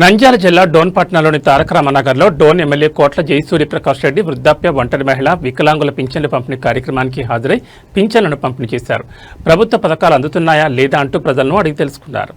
నంద్యాల జిల్లా డోన్పట్నంలోని తారక రామనగర్లో డోన్ ఎమ్మెల్యే కోట్ల జయసూర్యప్రకాష్ రెడ్డి వృద్ధాప్య ఒంటరి మహిళ వికలాంగుల పింఛన్లు పంపిణీ కార్యక్రమానికి హాజరై పింఛన్లను పంపిణీ చేశారు. ప్రభుత్వ పథకాలు అందుతున్నాయా లేదా అంటూ ప్రజలను అడిగి తెలుసుకున్నారు.